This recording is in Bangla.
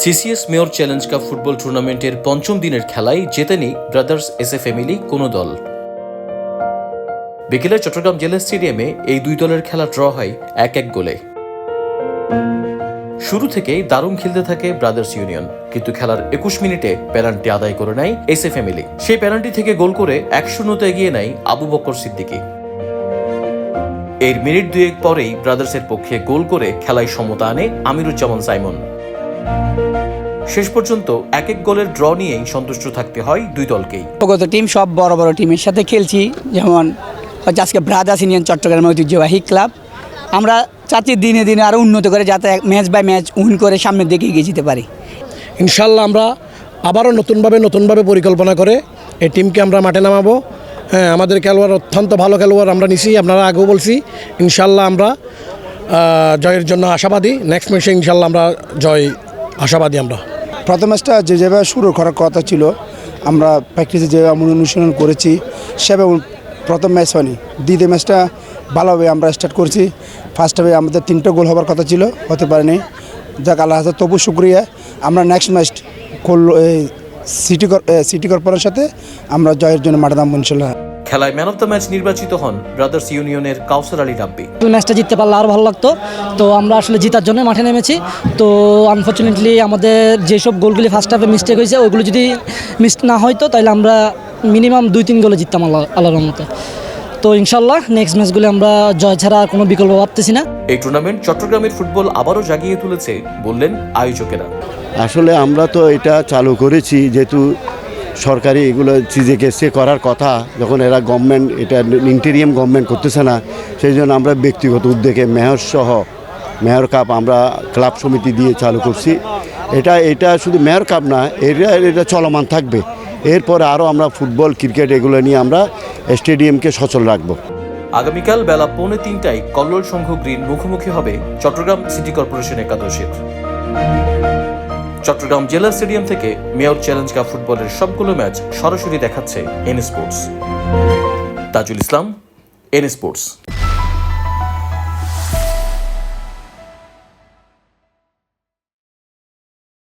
CCS mayor challenge cup football টুর্নামেন্টের পঞ্চম দিনের খেলায় জেতেনি ব্রাদার্স এস এ ফ্যামিলি কোনো দল। বিকেলে চট্টগ্রাম জেলা স্টেডিয়ামে এই দুই দলের খেলা ড্র হয় এক এক গোলে। শুরু থেকেই দারুণ খেলতে থাকে ব্রাদার্স ইউনিয়ন কিন্তু খেলার একুশ মিনিটে পেনাল্টি আদায় করে নেয় এস এ ফ্যামিলি সেই পেনাল্টি থেকে গোল করে এক শূন্যতে এগিয়ে নেয় আবু বকর সিদ্দিকী। এর মিনিট দুয়েক পরেই ব্রাদার্সের পক্ষে গোল করে খেলায় সমতা আনে আমিরুজ্জামান সাইমন। শেষ পর্যন্ত এক এক গোলের ড্র নিয়েই সন্তুষ্ট থাকতে হয় দুই দলকেই। গত টিম সব বড় বড় টিমের সাথে খেলছি। যেমন হচ্ছে আজকে ব্রাদার্স ইউনিয়ন চট্টগ্রামের ঐতিহ্যবাহী ক্লাব। আমরা চাচ্ছি দিনে দিনে আরও উন্নত করে যাতে ম্যাচ বাই ম্যাচ উইন করে সামনের দিকে এগিয়ে যেতে পারি। ইনশাল্লাহ আমরা আবারও নতুনভাবে নতুনভাবে পরিকল্পনা করে এই টিমকে আমরা মাঠে নামাবো। হ্যাঁ আমাদের খেলোয়াড় অত্যন্ত ভালো খেলোয়াড় আমরা নিছি আপনারা আগেও বলছি। ইনশাল্লাহ আমরা জয়ের জন্য আশাবাদী। নেক্সট ম্যাচে ইনশাল্লাহ আমরা জয় আশাবাদী আমরা। প্রথম ম্যাচটা যে যেভাবে শুরু করার কথা ছিল, আমরা প্র্যাকটিসে যে আমরা অনুশীলন করেছি, সেভাবে প্রথম ম্যাচ হয়নি। দ্বিতীয় ম্যাচটা ভালোভাবে আমরা স্টার্ট করছি। ফার্স্ট হাফে আমাদের তিনটা গোল হবার কথা ছিল, হতে পারেনি। যাক, আল্লাহ হাজার তবু শুক্রিয়া। আমরা নেক্সট ম্যাচ করল সিটি সিটি কর্পোরেশনের সাথে আমরা জয়ের জন্য মাঠে নামবো ইনশাল্লাহ খেলায় ম্যান অফ দ্য ম্যাচ নির্বাচিত হন ব্রাদার্স ইউনিয়নের কাউসার আলী রাব্বি। ম্যাচটা জিততে পারলে আরও ভালো লাগতো। তো আমরা আসলে জেতার জন্য মাঠে নেমেছি। তো আনফর্চুনেটলি আমাদের যেসব গোলগুলি ফার্স্ট হাফে মিস্টেক হয়েছে ওইগুলো যদি মিস না হয়তো তাহলে আমরা মিনিমাম দুই তিন গোলে জিততাম আল্লাহ আল্লাহর মতে তো ইনশাল্লাহ নেক্সট ম্যাচগুলি আমরা জয় ছাড়া কোনো বিকল্প ভাবতেছি না। এই টুর্নামেন্ট চট্টগ্রামের ফুটবল আবারও জাগিয়ে তুলেছে বললেন আয়োজকেরা। আসলে আমরা তো এটা চালু করেছি যেহেতু সরকারি এগুলো চিজেকে সে করার কথা, যখন এরা গভর্নমেন্ট এটা ইন্টেরিয়াম গভর্নমেন্ট করতেছে না, সেই জন্য আমরা ব্যক্তিগত উদ্যোগে মেয়র সহ মেয়র কাপ আমরা ক্লাব সমিতি দিয়ে চালু করছি। এটা এটা শুধু মেয়র কাপ না, এটা এটা চলমান থাকবে। এরপরে আরও আমরা ফুটবল ক্রিকেট এগুলো নিয়ে আমরা স্টেডিয়ামকে সচল রাখব। আগামীকাল বেলা পৌনে তিনটায় কল্লোল সংঘ গ্রিন মুখোমুখি হবে চট্টগ্রাম সিটি কর্পোরেশন একাদশের। চট্টগ্রাম জেলা স্টেডিয়াম থেকে মেয়র চ্যালেঞ্জ কাপ ফুটবলের সবগুলো ম্যাচ সরাসরি দেখাচ্ছে N sports Tajul Islam N sports